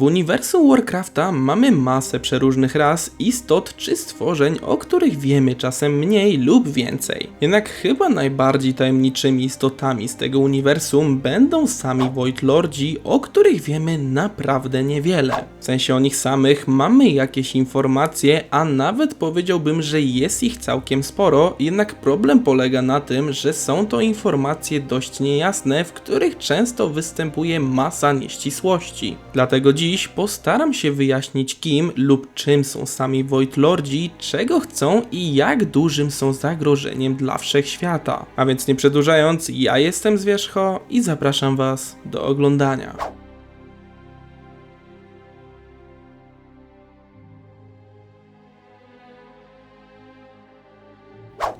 W uniwersum Warcrafta mamy masę przeróżnych ras, istot czy stworzeń, o których wiemy czasem mniej lub więcej. Jednak chyba najbardziej tajemniczymi istotami z tego uniwersum będą sami Void Lordzi, o których wiemy naprawdę niewiele. W sensie o nich samych mamy jakieś informacje, a nawet powiedziałbym, że jest ich całkiem sporo, jednak problem polega na tym, że są to informacje dość niejasne, w których często występuje masa nieścisłości. Dlatego dziś postaram się wyjaśnić kim lub czym są sami Void Lordzi, czego chcą i jak dużym są zagrożeniem dla wszechświata. A więc nie przedłużając, ja jestem Zwierzcho i zapraszam Was do oglądania.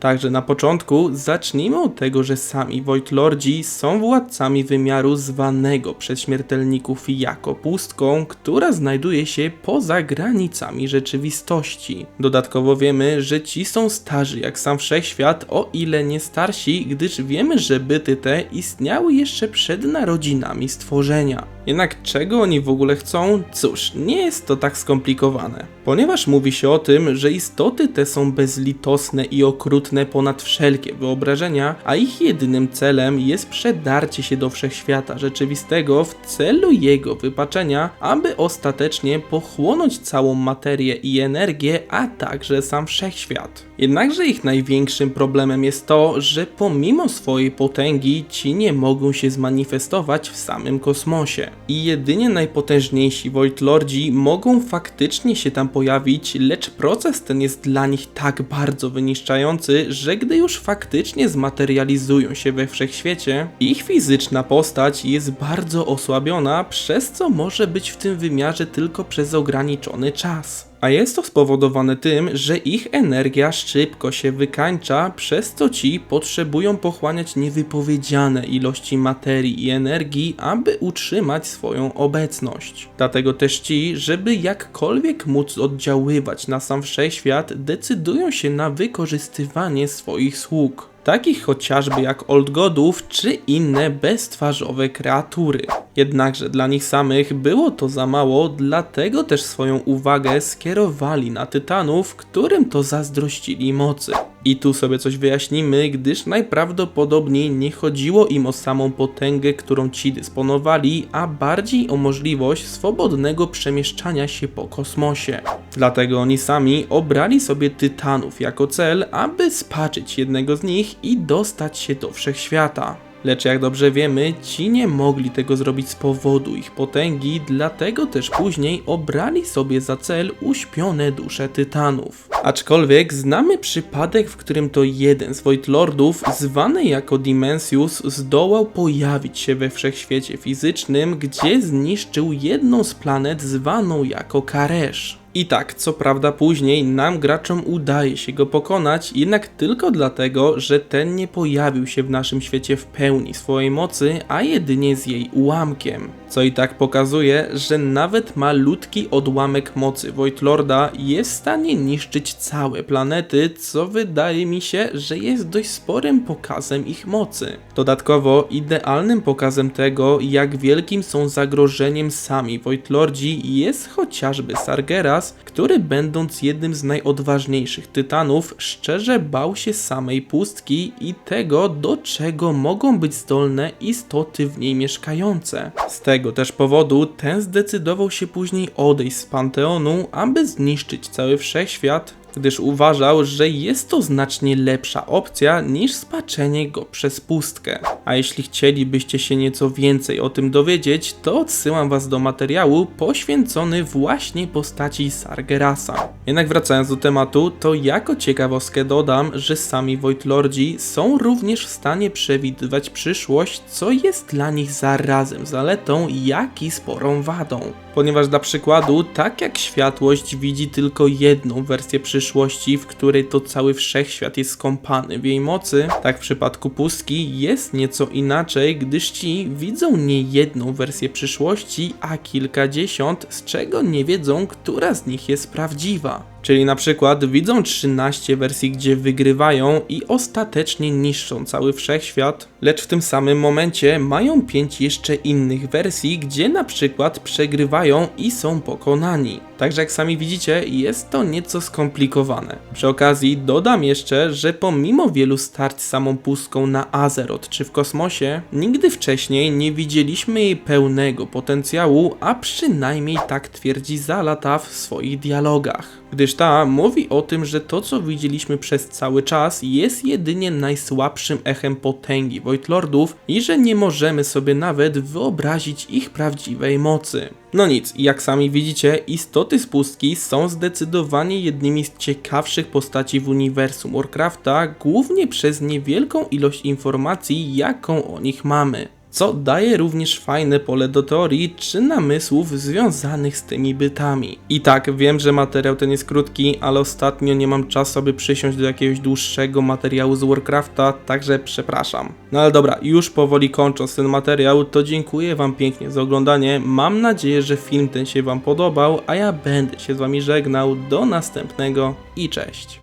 Także na początku zacznijmy od tego, że sami Void Lordzi są władcami wymiaru zwanego przez śmiertelników jako pustką, która znajduje się poza granicami rzeczywistości. Dodatkowo wiemy, że ci są starzy jak sam wszechświat, o ile nie starsi, gdyż wiemy, że byty te istniały jeszcze przed narodzinami stworzenia. Jednak czego oni w ogóle chcą? Cóż, nie jest to tak skomplikowane. Ponieważ mówi się o tym, że istoty te są bezlitosne i okrutne ponad wszelkie wyobrażenia, a ich jedynym celem jest przedarcie się do wszechświata rzeczywistego w celu jego wypaczenia, aby ostatecznie pochłonąć całą materię i energię, a także sam wszechświat. Jednakże ich największym problemem jest to, że pomimo swojej potęgi ci nie mogą się zmanifestować w samym kosmosie. I jedynie najpotężniejsi Void Lordzi mogą faktycznie się tam pojawić, lecz proces ten jest dla nich tak bardzo wyniszczający, że gdy już faktycznie zmaterializują się we wszechświecie, ich fizyczna postać jest bardzo osłabiona, przez co może być w tym wymiarze tylko przez ograniczony czas. A jest to spowodowane tym, że ich energia szybko się wykańcza, przez co ci potrzebują pochłaniać niewypowiedziane ilości materii i energii, aby utrzymać swoją obecność. Dlatego też ci, żeby jakkolwiek móc oddziaływać na sam wszechświat, decydują się na wykorzystywanie swoich sług takich chociażby jak Old Godów czy inne beztwarzowe kreatury. Jednakże dla nich samych było to za mało, dlatego też swoją uwagę skierowali na Tytanów, którym to zazdrościli mocy. I tu sobie coś wyjaśnimy, gdyż najprawdopodobniej nie chodziło im o samą potęgę, którą ci dysponowali, a bardziej o możliwość swobodnego przemieszczania się po kosmosie. Dlatego oni sami obrali sobie Tytanów jako cel, aby spaczyć jednego z nich i dostać się do wszechświata. Lecz jak dobrze wiemy, ci nie mogli tego zrobić z powodu ich potęgi, dlatego też później obrali sobie za cel uśpione dusze tytanów. Aczkolwiek znamy przypadek, w którym to jeden z Void Lordów, zwany jako Dimensius, zdołał pojawić się we wszechświecie fizycznym, gdzie zniszczył jedną z planet zwaną jako Karesz. I tak, co prawda później nam graczom udaje się go pokonać, jednak tylko dlatego, że ten nie pojawił się w naszym świecie w pełni swojej mocy, a jedynie z jej ułamkiem. Co i tak pokazuje, że nawet malutki odłamek mocy Void Lorda jest w stanie niszczyć całe planety, co wydaje mi się, że jest dość sporym pokazem ich mocy. Dodatkowo idealnym pokazem tego, jak wielkim są zagrożeniem sami Void Lordzi jest chociażby Sargeras, który będąc jednym z najodważniejszych tytanów, szczerze bał się samej pustki i tego, do czego mogą być zdolne istoty w niej mieszkające. Z tego też powodu ten zdecydował się później odejść z Panteonu, aby zniszczyć cały wszechświat, gdyż uważał, że jest to znacznie lepsza opcja niż spaczenie go przez pustkę. A jeśli chcielibyście się nieco więcej o tym dowiedzieć, to odsyłam was do materiału poświęcony właśnie postaci Sargerasa. Jednak wracając do tematu, to jako ciekawostkę dodam, że sami Void Lordzi są również w stanie przewidywać przyszłość, co jest dla nich zarazem zaletą, jak i sporą wadą. Ponieważ dla przykładu, tak jak światłość widzi tylko jedną wersję przyszłości, w której to cały wszechświat jest skąpany w jej mocy, tak w przypadku pustki jest nieco inaczej, gdyż ci widzą nie jedną wersję przyszłości, a kilkadziesiąt, z czego nie wiedzą, która z nich jest prawdziwa. Czyli na przykład widzą 13 wersji, gdzie wygrywają i ostatecznie niszczą cały wszechświat, lecz w tym samym momencie mają 5 jeszcze innych wersji, gdzie na przykład przegrywają i są pokonani. Także jak sami widzicie, jest to nieco skomplikowane. Przy okazji dodam jeszcze, że pomimo wielu starć samą pustką na Azeroth czy w kosmosie, nigdy wcześniej nie widzieliśmy jej pełnego potencjału, a przynajmniej tak twierdzi Zalata w swoich dialogach. Gdyż ta mówi o tym, że to co widzieliśmy przez cały czas jest jedynie najsłabszym echem potęgi Void Lordów i że nie możemy sobie nawet wyobrazić ich prawdziwej mocy. No nic, jak sami widzicie, istoty z pustki są zdecydowanie jednymi z ciekawszych postaci w uniwersum Warcrafta, głównie przez niewielką ilość informacji, jaką o nich mamy. Co daje również fajne pole do teorii czy namysłów związanych z tymi bytami. I tak, wiem, że materiał ten jest krótki, ale ostatnio nie mam czasu, aby przysiąść do jakiegoś dłuższego materiału z Warcrafta, także przepraszam. No ale dobra, już powoli kończąc ten materiał, to dziękuję Wam pięknie za oglądanie. Mam nadzieję, że film ten się Wam podobał, a ja będę się z Wami żegnał. Do następnego i cześć.